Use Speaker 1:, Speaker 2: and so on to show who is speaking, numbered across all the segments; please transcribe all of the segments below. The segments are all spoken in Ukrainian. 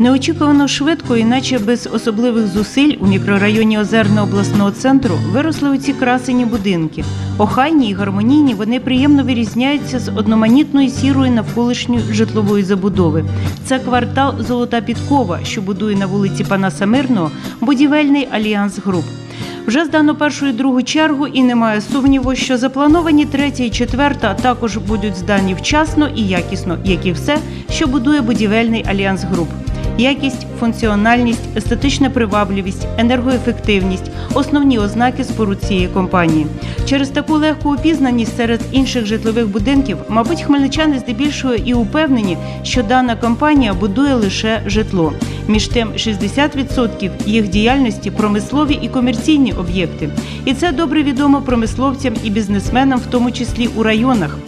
Speaker 1: Неочікувано швидко, іначе без особливих зусиль у мікрорайоні Озерного обласного центру виросли оці красені будинки. Охайні і гармонійні вони приємно вирізняються з одноманітної сірої навколишньої житлової забудови. Це квартал Золота Підкова, що будує на вулиці Панаса Мирного будівельний альянс груп. Вже здано першу і другу чергу, і немає сумніву, що заплановані третя і четверта також будуть здані вчасно і якісно, як і все, що будує будівельний альянс груп. Якість, функціональність, естетична привабливість, енергоефективність основні ознаки споруд цієї компанії. Через таку легку упізнаність серед інших житлових будинків, мабуть, хмельничани здебільшого і упевнені, що дана компанія будує лише житло. Між тим, 60% їх діяльності промислові і комерційні об'єкти. І це добре відомо промисловцям і бізнесменам, в тому числі у районах.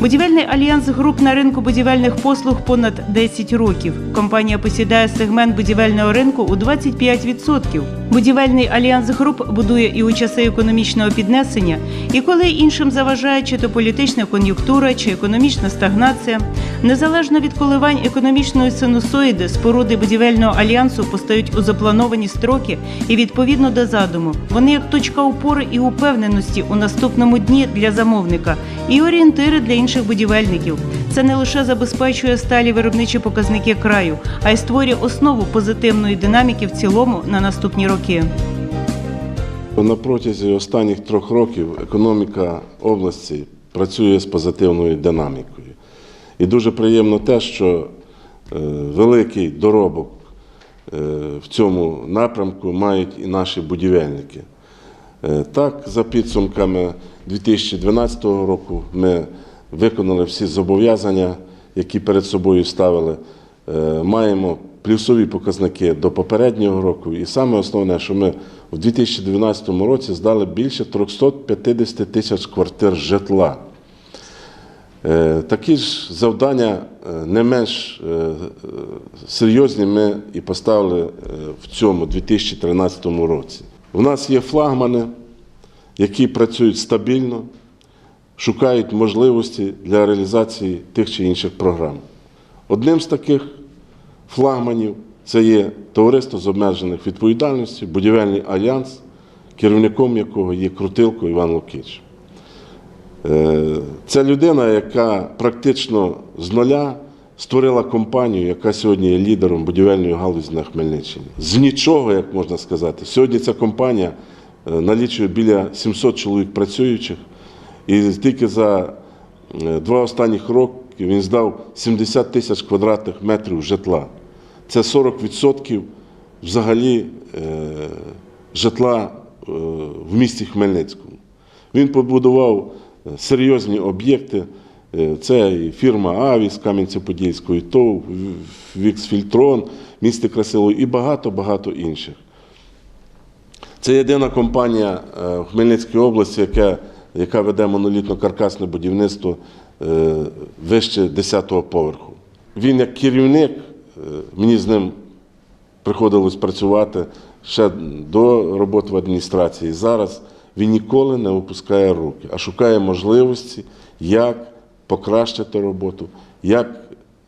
Speaker 1: Будівельний альянс груп на ринку будівельних послуг понад 10 років. Компанія посідає сегмент будівельного ринку у 25%. Будівельний альянс груп будує і у часи економічного піднесення, і коли іншим заважає чи то політична кон'юнктура, чи економічна стагнація. Незалежно від коливань економічної синусоїди, споруди будівельного альянсу постають у заплановані строки і відповідно до задуму. Вони як точка опори і упевненості у наступному дні для замовника і орієнтири для інших будівельників. Це не лише забезпечує сталі виробничі показники краю, а й створює основу позитивної динаміки в цілому на наступні роки.
Speaker 2: На протязі останніх трьох років економіка області працює з позитивною динамікою. І дуже приємно те, що е, великий доробок е, в цьому напрямку мають і наші будівельники. Е, Так, за підсумками 2012 року ми виконали всі зобов'язання, які перед собою ставили. Маємо плюсові показники до попереднього року. І саме основне, що ми в 2012 році здали більше 350 тисяч квартир житла. Е, Такі ж завдання е, не менш е, серйозні ми і поставили в цьому 2013 році. У нас є флагмани, які працюють стабільно, шукають можливості для реалізації тих чи інших програм. Одним з таких флагманів це є товариство з обмежених відповідальністю, будівельний альянс, керівником якого є Крутилко Іван Лукич. Е, Це людина, яка практично з нуля створила компанію, яка сьогодні є лідером будівельної галузі на Хмельниччині. З нічого, як можна сказати. Сьогодні ця компанія е, налічує біля 700 чоловік працюючих, і тільки за е, два останніх роки він здав 70 тисяч квадратних метрів житла. Це 40% взагалі е, житла е, в місті Хмельницькому. Він побудував е, серйозні об'єкти. Це і фірма Авіс Кам'янця-Подільської, ТОВ, Віксфільтрон, місто Красило і багато-багато інших. Це єдина компанія в Хмельницькій області, яка, веде монолітно-каркасне будівництво вище 10-го поверху. Він як керівник, е, мені з ним приходилось працювати ще до роботи в адміністрації. Зараз він ніколи не опускає руки, а шукає можливості, як покращити роботу, як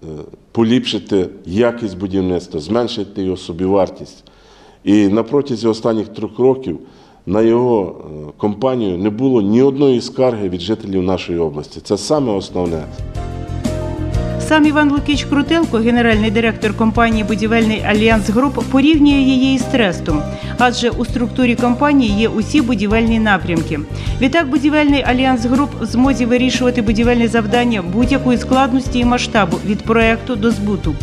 Speaker 2: е, поліпшити якість будівництва, зменшити його собівартість. І на протязі останніх трьох років на його е, компанію не було ні одної скарги від жителів нашої області. Це саме основне.
Speaker 1: Сам Іван Лукіч Крутилко, генеральний директор компанії Будівельний альянс груп, порівнює її із трестом, адже у структурі компанії є усі будівельні напрямки. Відтак, будівельний альянс груп в змозі вирішувати будівельні завдання будь-якої складності і масштабу від проекту до збуту.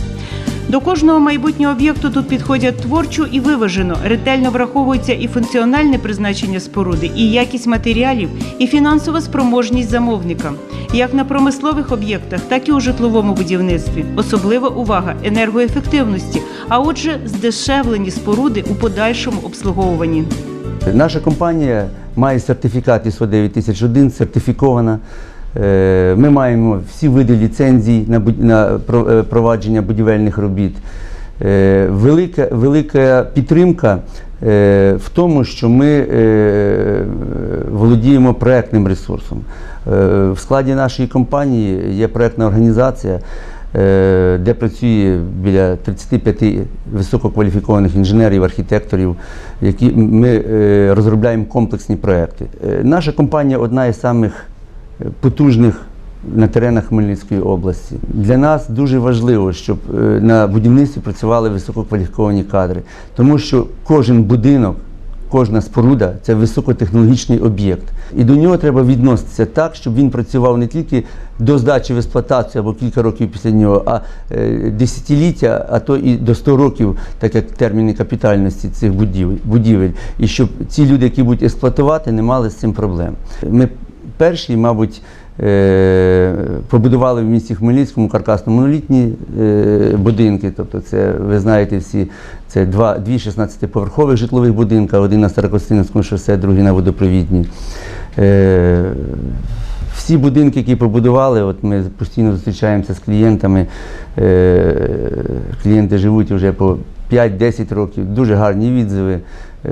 Speaker 1: До кожного майбутнього об'єкту тут підходять творчо і виважено, ретельно враховується і функціональне призначення споруди, і якість матеріалів, і фінансова спроможність замовника. Як на промислових об'єктах, так і у житловому будівництві. Особлива увага енергоефективності, а отже, здешевлені споруди у подальшому обслуговуванні.
Speaker 3: Наша компанія має сертифікат ISO 9001, сертифікована. Е, Ми маємо всі види ліцензій на на е, провадження будівельних робіт. Е, Велика, велика підтримка в тому, що ми володіємо проектним ресурсом. В складі нашої компанії є проектна організація, де працює біля 35 висококваліфікованих інженерів, архітекторів, які ми розробляємо комплексні проекти. Наша компанія одна із самих потужних на теренах Хмельницької області. Для нас дуже важливо, щоб е, на будівництві працювали висококваліфіковані кадри, тому що кожен будинок. Кожна споруда це високотехнологічний об'єкт. І до нього треба відноситися так, щоб він працював не тільки до здачі в експлуатацію або кілька років після нього, а е, десятиліття, а то і до 100 років, так як терміни капітальності цих будівель. І щоб ці люди, які будуть експлуатувати, не мали з цим проблем. Ми перші, мабуть, е, побудували в місті Хмельницькому каркасно-монолітні е, будинки. Тобто, це ви знаєте всі, це два, дві 16-поверхових житлових будинка, один на Старокостинському шосе, другий на водопровідній. Е, всі будинки, які побудували, от ми постійно зустрічаємося з клієнтами. Клієнти живуть вже по 5-10 років, дуже гарні відзиви.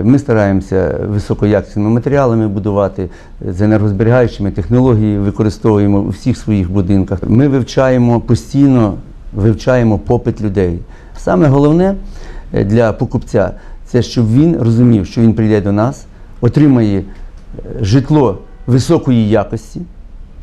Speaker 3: Ми стараємося високоякісними матеріалами будувати, з енергозберігаючими технологіями використовуємо у всіх своїх будинках. Ми вивчаємо постійно вивчаємо попит людей. Саме головне е, для покупця це щоб він розумів, що він прийде до нас, отримає е, житло високої якості.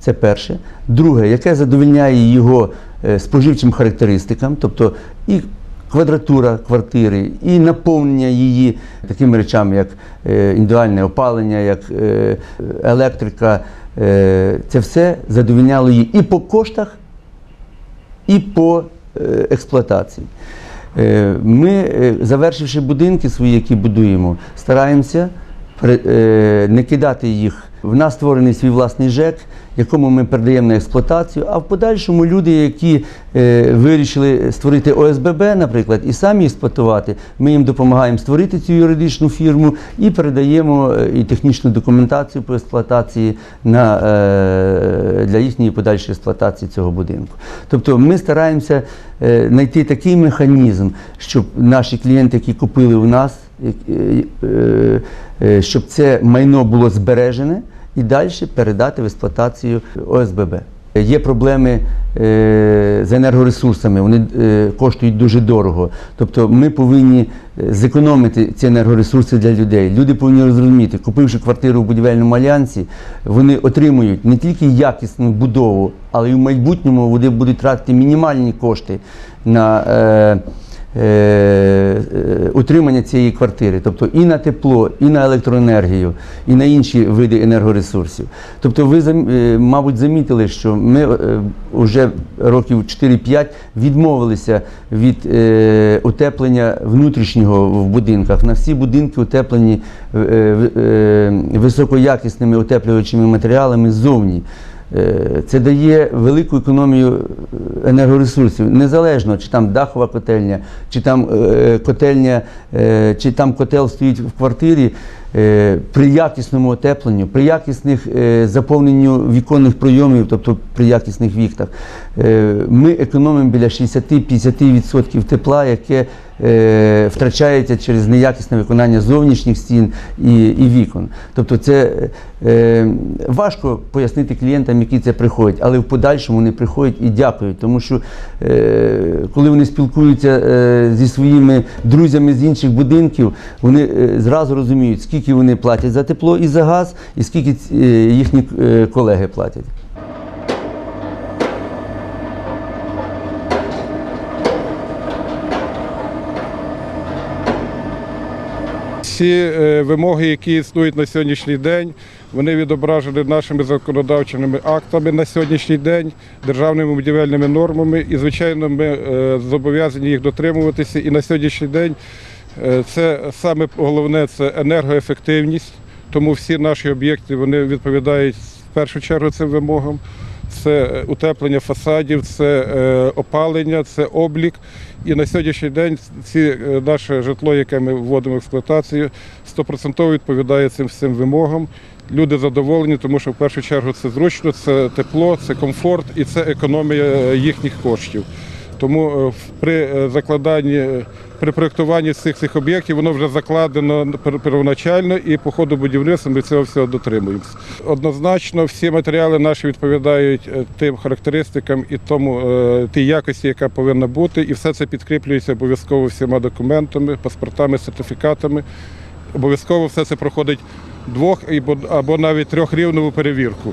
Speaker 3: Це перше. Друге, яке задовольняє його е, споживчим характеристикам, тобто і квадратура квартири, і наповнення її такими речами, як е, індивідуальне опалення, як е, електрика. Е, Це все задовольняло її і по коштах, і по експлуатації. Ми, завершивши будинки свої, які будуємо, стараємося не кидати їх. В нас створений свій власний ЖЕК, якому ми передаємо на експлуатацію, а в подальшому люди, які е, вирішили створити ОСББ, наприклад, і самі експлуатувати, ми їм допомагаємо створити цю юридичну фірму і передаємо е, і технічну документацію по експлуатації на, е, для їхньої подальшої експлуатації цього будинку. Тобто ми стараємося е, знайти такий механізм, щоб наші клієнти, які купили у нас, щоб це майно було збережене і далі передати в експлуатацію ОСББ. Є проблеми е, з енергоресурсами, вони е, коштують дуже дорого. Тобто ми повинні е, зекономити ці енергоресурси для людей. Люди повинні розуміти, купивши квартиру в будівельному альянсі, вони отримують не тільки якісну будову, але й в майбутньому вони будуть тратити мінімальні кошти на. Е, е, утримання цієї квартири, тобто і на тепло, і на електроенергію, і на інші види енергоресурсів. Тобто, ви е, мабуть замітили, що ми вже років 4-5 відмовилися від утеплення внутрішнього в будинках. На всі будинки утеплені високоякісними утеплювачими матеріалами ззовні. Е, Це дає велику економію е, енергоресурсів, незалежно чи там дахова котельня, чи там е, котельня, чи там котел стоїть в квартирі. При якісному отепленню, при якісних заповненню віконних пройомів, тобто при якісних вікнах, е, ми економимо біля 60-50% тепла, яке втрачається через неякісне виконання зовнішніх стін і, і вікон. Тобто це е, важко пояснити клієнтам, які це приходять, але в подальшому вони приходять і дякують, тому що е, коли вони спілкуються е, зі своїми друзями з інших будинків, вони е, зразу розуміють, скільки вони платять за тепло і за газ, і скільки е, їхні е, колеги платять.
Speaker 4: Всі е, вимоги, які існують на сьогоднішній день, вони відображені нашими законодавчими актами на сьогоднішній день, державними будівельними нормами. І, звичайно, ми е, зобов'язані їх дотримуватися. І на сьогоднішній день е, це саме головне це енергоефективність. Тому всі наші об'єкти вони відповідають в першу чергу цим вимогам. Це е, утеплення фасадів, це е, опалення, це облік. І на сьогоднішній день ці е, наше житло, яке ми вводимо в експлуатацію, 100% відповідає цим всім вимогам. Люди задоволені, тому що в першу чергу це зручно, це тепло, це комфорт і це економія їхніх коштів. Тому е, при е, закладанні при проєктуванні цих цих об'єктів воно вже закладено первоначально і по ходу будівництва ми цього всього дотримуємося. Однозначно, всі матеріали наші відповідають е, тим характеристикам і тому е, тій якості, яка повинна бути, і все це підкріплюється обов'язково всіма документами, паспортами, сертифікатами. Обов'язково все це проходить двох або навіть трьохрівнову перевірку.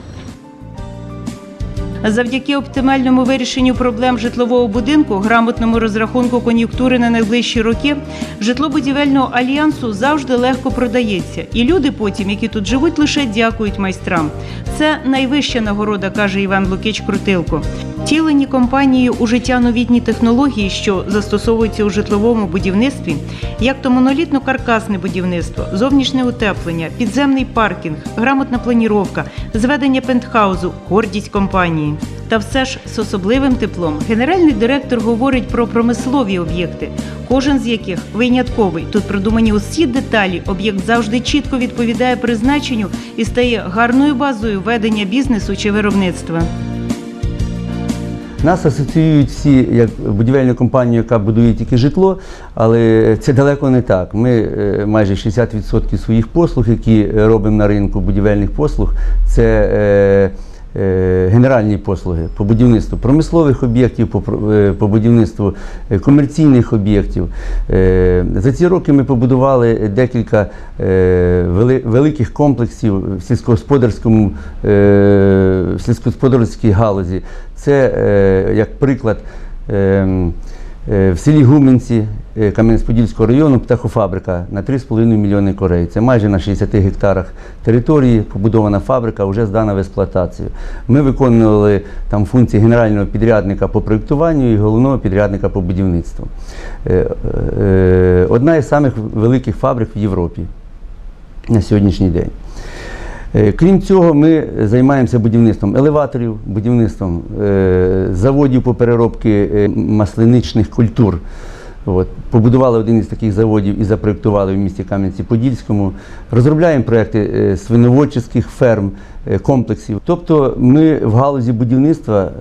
Speaker 1: Завдяки оптимальному вирішенню проблем житлового будинку, грамотному розрахунку кон'юнктури на найближчі роки, житло будівельного альянсу завжди легко продається, і люди потім, які тут живуть, лише дякують майстрам. Це найвища нагорода, каже Іван Лукич Крутилко. Втілені компанією у життя новітні технології, що застосовуються у житловому будівництві, як то монолітно-каркасне будівництво, зовнішнє утеплення, підземний паркінг, грамотна планіровка, зведення пентхаузу, гордість компанії. Та все ж з особливим теплом генеральний директор говорить про промислові об'єкти, кожен з яких винятковий. Тут продумані усі деталі. Об'єкт завжди чітко відповідає призначенню і стає гарною базою ведення бізнесу чи виробництва.
Speaker 3: Нас асоціюють всі як будівельну компанію, яка будує тільки житло, але це далеко не так. Ми е, майже 60% своїх послуг, які робимо на ринку будівельних послуг, це е, генеральні послуги по будівництву промислових об'єктів, по, е, будівництву е, комерційних об'єктів. Е, За ці роки ми побудували декілька е, великих комплексів в сільськогосподарському е, в сільськогосподарській галузі. Це, е, як приклад, е, е, в селі Гуменці е, Кам'янець-Подільського району птахофабрика на 3,5 мільйони корей. Це майже на 60 гектарах території побудована фабрика, вже здана в експлуатацію. Ми виконували там функції генерального підрядника по проєктуванню і головного підрядника по будівництву. Е, е, Одна із самих великих фабрик в Європі на сьогоднішній день. Е, Крім цього, ми займаємося будівництвом елеваторів, будівництвом е, заводів по переробці е, маслиничних культур. От. Побудували один із таких заводів і запроєктували в місті Кам'янці-Подільському. Розробляємо проекти свиноводчих ферм, комплексів. Тобто ми в галузі будівництва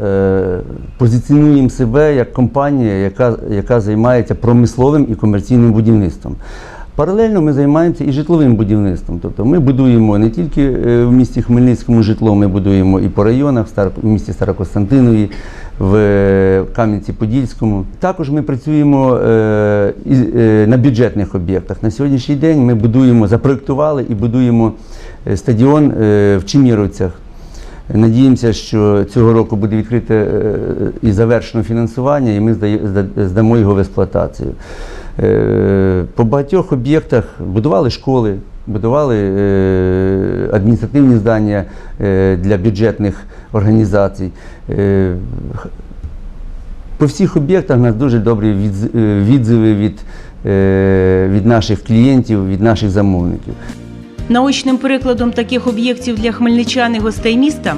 Speaker 3: позиціонуємо себе як компанія, яка, яка займається промисловим і комерційним будівництвом. Паралельно ми займаємося і житловим будівництвом. Тобто ми будуємо не тільки е, в місті Хмельницькому житло, ми будуємо і по районах, в місті Старокостянтинові, в е, Кам'янці-Подільському. Також ми працюємо е, на бюджетних об'єктах. На сьогоднішній день ми будуємо, запроектували і будуємо стадіон в Чеміровцях. Надіємося, що цього року буде відкрите і завершено фінансування, і ми здамо його в експлуатацію. Е, По багатьох об'єктах будували школи, будували е, адміністративні здання е, для бюджетних організацій. По всіх об'єктах у нас дуже добрі відзиви від, від наших клієнтів, від наших замовників.
Speaker 1: Наочним прикладом таких об'єктів для хмельничан і гостей міста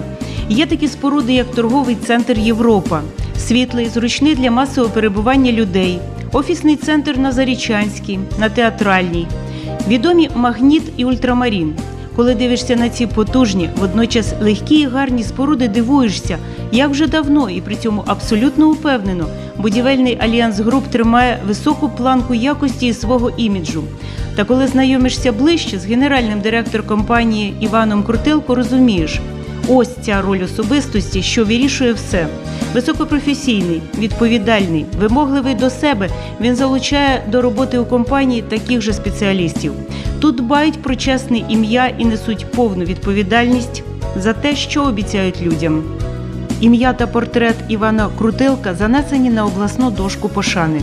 Speaker 1: є такі споруди, як торговий центр Європа, світлий, зручний для масового перебування людей, офісний центр на Зарічанській, на театральній, відомі магніт і ультрамарін. Коли дивишся на ці потужні, водночас легкі і гарні споруди, дивуєшся, як вже давно і при цьому абсолютно упевнено будівельний альянс груп тримає високу планку якості і свого іміджу. Та коли знайомишся ближче з генеральним директором компанії Іваном Крутилко, розумієш, ось ця роль особистості, що вирішує все. Високопрофесійний, відповідальний, вимогливий до себе. Він залучає до роботи у компанії таких же спеціалістів. Тут дбають про чесне ім'я і несуть повну відповідальність за те, що обіцяють людям. Ім'я та портрет Івана Крутилка занесені на обласну дошку пошани.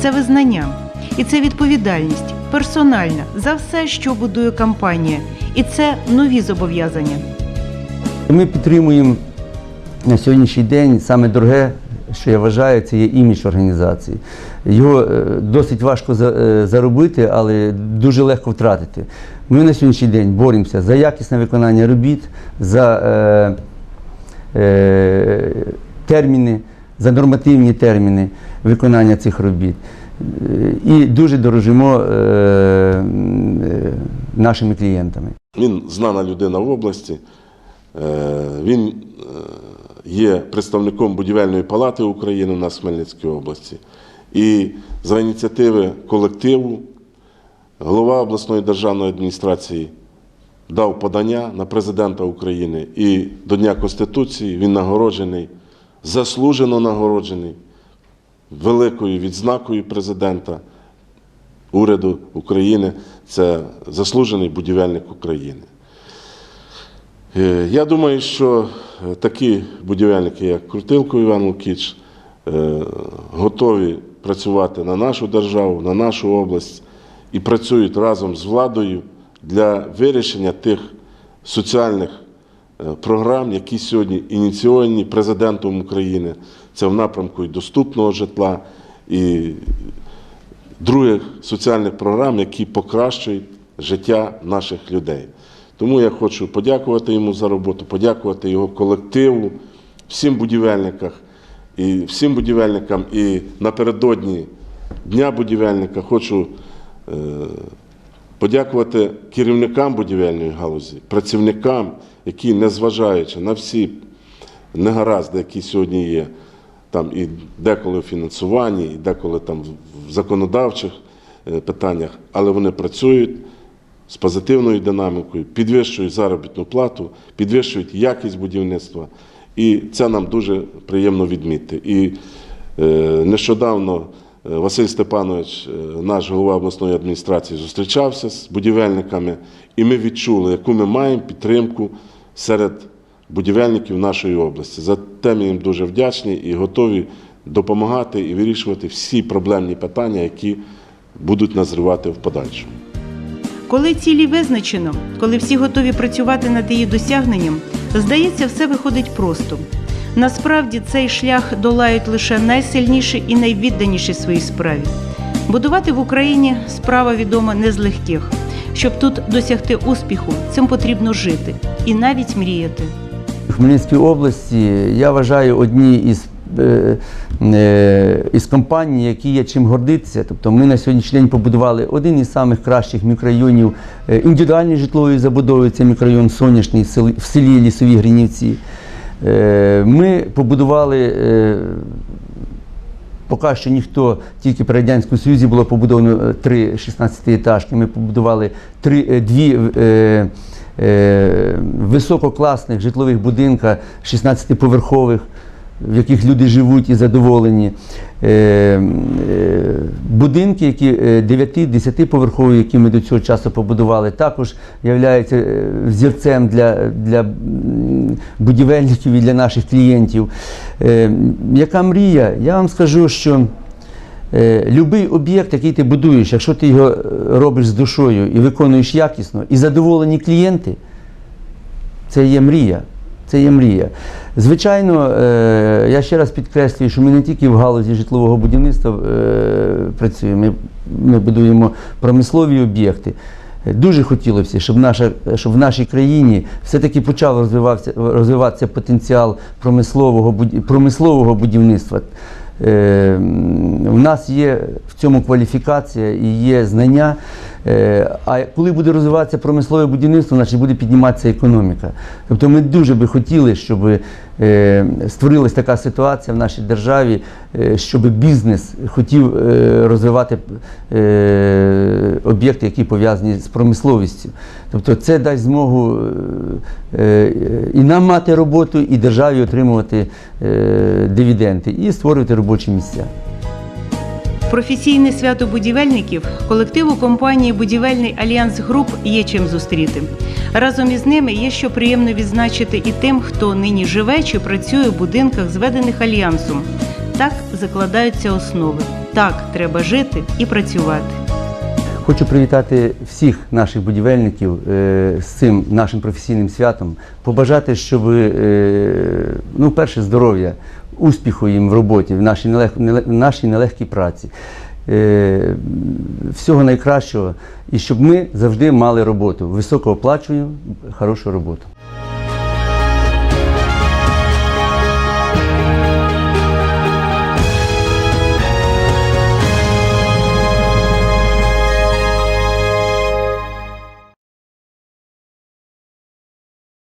Speaker 1: Це визнання і це відповідальність персональна за все, що будує компанія, і це нові зобов'язання.
Speaker 3: Ми підтримуємо на сьогоднішній день саме дороге, що я вважаю, це є імідж організації. Його е, досить важко е, заробити, але дуже легко втратити. Ми на сьогоднішній день боремося за якісне виконання робіт, за е, е, терміни, за нормативні терміни виконання цих робіт. Е, І дуже дорожимо е, нашими клієнтами.
Speaker 2: Він знана людина в області. Е, Він е, є представником будівельної палати України у нас Хмельницькій області. І за ініціативи колективу голова обласної державної адміністрації дав подання на президента України і до Дня Конституції він нагороджений, заслужено нагороджений великою відзнакою президента уряду України. Це заслужений будівельник України. Е, Я думаю, що е, такі будівельники, як Крутилко Іван Лукіч, е, готові працювати на нашу державу, на нашу область і працюють разом з владою для вирішення тих соціальних програм, які сьогодні ініційовані президентом України. Це в напрямку і доступного житла, і других соціальних програм, які покращують життя наших людей. Тому я хочу подякувати йому за роботу, подякувати його колективу, всім будівельникам і всім будівельникам. І напередодні Дня будівельника хочу е, подякувати керівникам будівельної галузі, працівникам, які, незважаючи на всі негаразди, які сьогодні є, там і деколи в фінансуванні, і деколи там в законодавчих е, питаннях, але вони працюють з позитивною динамікою, підвищують заробітну плату, підвищують якість будівництва. І це нам дуже приємно відмітити. І е, нещодавно е, Василь Степанович, е, наш голова обласної адміністрації, зустрічався з будівельниками, і ми відчули, яку ми маємо підтримку серед будівельників нашої області. За те ми їм дуже вдячні і готові допомагати і вирішувати всі проблемні питання, які будуть назрівати в подальшому.
Speaker 1: Коли цілі визначено, коли всі готові працювати над її досягненням, здається, все виходить просто. Насправді цей шлях долають лише найсильніші і найвідданіші своїй справі. Будувати в Україні справа відома не з легких. Щоб тут досягти успіху, цим потрібно жити і навіть мріяти.
Speaker 3: В Хмельницькій області я вважаю одні із, е, із компаній, які є чим гордитися. Тобто ми на сьогоднішній день побудували один із самих кращих мікрорайонів е, індивідуальної житлової забудови. Це мікрорайон Сонячний в селі, в селі Лісові Гринівці. Е, Ми побудували. е, Поки що ніхто, тільки при Радянському Союзі було побудовано е, три 16-етажки. Ми побудували три, е, дві е, е, висококласних житлових будинка 16-поверхових, в яких люди живуть і задоволені. Е, е, будинки, які 9-10 поверхові, які ми до цього часу побудували, також являються е, взірцем для, для будівельників і для наших клієнтів. Е, Яка мрія? Я вам скажу, що е, Любий об'єкт, який ти будуєш, якщо ти його е, робиш з душою і виконуєш якісно, і задоволені клієнти, це є мрія. Це є мрія. Звичайно, е, я ще раз підкреслюю, що ми не тільки в галузі житлового будівництва е, працюємо, ми, будуємо промислові об'єкти. Е, Дуже хотілося, щоб, наша, щоб в нашій країні все-таки почав розвиватися, розвиватися потенціал промислового, промислового будівництва. Е, У нас є в цьому кваліфікація і є знання. Е, А коли буде розвиватися промислове будівництво, значить буде підніматися економіка. Тобто ми дуже би хотіли, щоб е, створилась така ситуація в нашій державі, е, щоб бізнес хотів розвивати об'єкти, які пов'язані з промисловістю. Тобто це дасть змогу і нам мати роботу, і державі отримувати дивіденди, і створювати робочі місця.
Speaker 1: Професійне свято будівельників колективу компанії Будівельний Альянс Груп є чим зустріти. Разом із ними є що приємно відзначити і тим, хто нині живе чи працює в будинках, зведених альянсом. Так закладаються основи. Так треба жити і працювати.
Speaker 3: Хочу привітати всіх наших будівельників е, з цим нашим професійним святом, побажати, щоб е, ну, перше здоров'я, успіху їм в роботі, в нашій, нелег, нашій нелегкій праці. Е, всього найкращого, і щоб ми завжди мали роботу, високооплачувану, хорошу роботу.